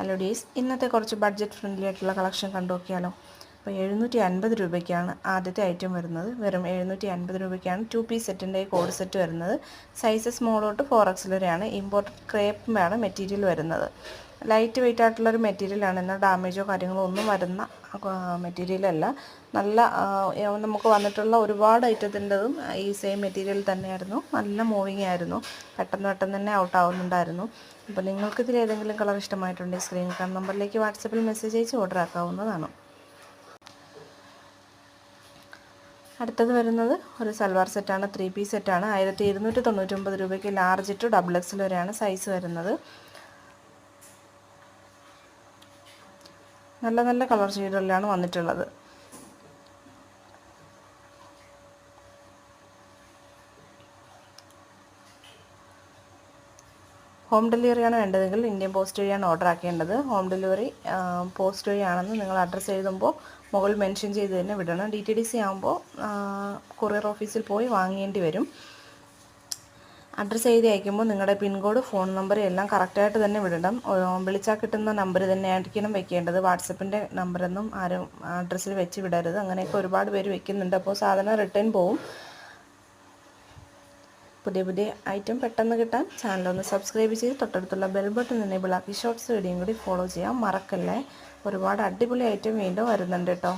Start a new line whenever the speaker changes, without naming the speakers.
Hello ഡീസ് ഇന്നത്തെ കുറച്ച് budget friendly ആയിട്ടുള്ള കളക്ഷൻ കണ്ടു നോക്കിയാലോ അപ്പോൾ എഴുന്നൂറ്റി അൻപത് രൂപയ്ക്കാണ് ആദ്യത്തെ ഐറ്റം വരുന്നത്. വെറും എഴുന്നൂറ്റി അൻപത് രൂപയ്ക്കാണ് ടു പീസ് സെറ്റിന്റെ കോഡ് സെറ്റ് വരുന്നത്. സൈസ് സ്മോൾ തൊട്ട് ഫോർ എക്സിലൊരെയാണ് ഇമ്പോർട്ടഡ് വേണം മെറ്റീരിയൽ വരുന്നത്. ലൈറ്റ് വെയിറ്റ് ആയിട്ടുള്ളൊരു മെറ്റീരിയലാണ് എന്നാൽ ഡാമേജോ കാര്യങ്ങളോ ഒന്നും വരുന്ന മെറ്റീരിയലല്ല നല്ല നമുക്ക് വന്നിട്ടുള്ള ഒരുപാട് ഐറ്റത്തിന്റെതും ഈ സെയിം മെറ്റീരിയൽ തന്നെയായിരുന്നു. നല്ല മൂവിങ് ആയിരുന്നു. പെട്ടെന്ന് പെട്ടെന്ന് തന്നെ ഔട്ട് ആവുന്നുണ്ടായിരുന്നു. അപ്പോൾ നിങ്ങൾക്ക് ഇതിൽ ഏതെങ്കിലും കളർ ഇഷ്ടമായിട്ടുണ്ടെങ്കിൽ സ്ക്രീൻ കാണുന്ന നമ്പറിലേക്ക് വാട്സപ്പിൽ മെസ്സേജ് അയച്ച് ഓർഡർ ആക്കാവുന്നതാണ്. അടുത്തത് വരുന്നത് ഒരു സൽവാർ സെറ്റാണ് ത്രീ പീസ് സെറ്റാണ് ആയിരത്തി ഇരുന്നൂറ്റി തൊണ്ണൂറ്റൊമ്പത് രൂപയ്ക്ക് ലാർജ് ടു ഡബിൾ എക്സിൽ വരെയാണ് സൈസ് വരുന്നത്. നല്ല നല്ല കളർ ഷെയ്ഡുകളിലാണ് വന്നിട്ടുള്ളത്. ഹോം ഡെലിവറിയാണ് വേണ്ടതെങ്കിൽ ഇന്ത്യൻ പോസ്റ്റ് വഴിയാണ് ഓർഡർ ആക്കേണ്ടത്. ഹോം ഡെലിവറി പോസ്റ്റ് വഴിയാണെന്ന് നിങ്ങൾ അഡ്രസ്സ് എഴുതുമ്പോൾ മുകളിൽ മെൻഷൻ ചെയ്ത് തന്നെ വിടണം. ഡി ടി ഡി സി ആകുമ്പോൾ കൊറിയർ ഓഫീസിൽ പോയി വാങ്ങേണ്ടി വരും. അഡ്രസ്സ് എഴുതി അയക്കുമ്പോൾ നിങ്ങളുടെ പിൻകോഡ് ഫോൺ നമ്പർ എല്ലാം കറക്റ്റായിട്ട് തന്നെ വിടണം. വിളിച്ചാൽ കിട്ടുന്ന നമ്പർ തന്നെ ആയിരിക്കണം വെക്കേണ്ടത്. വാട്സപ്പിന്റെ നമ്പറൊന്നും ആരും അഡ്രസ്സിൽ വെച്ച് വിടരുത്. അങ്ങനെയൊക്കെ ഒരുപാട് പേര് വെക്കുന്നുണ്ട്. അപ്പോൾ സാധനം റിട്ടേൺ പോവും. പുതിയ പുതിയ ഐറ്റം പെട്ടെന്ന് കിട്ടാൻ ചാനലൊന്ന് സബ്സ്ക്രൈബ് ചെയ്ത് തൊട്ടടുത്തുള്ള ബെൽ ബട്ടൺ എനേബിൾ ആക്കി ഷോർട്സ് വീഡിയോയും കൂടി ഫോളോ ചെയ്യാം മറക്കല്ലേ? ഒരുപാട് അടിപൊളി ഐറ്റം വീണ്ടും വരുന്നുണ്ട് കേട്ടോ.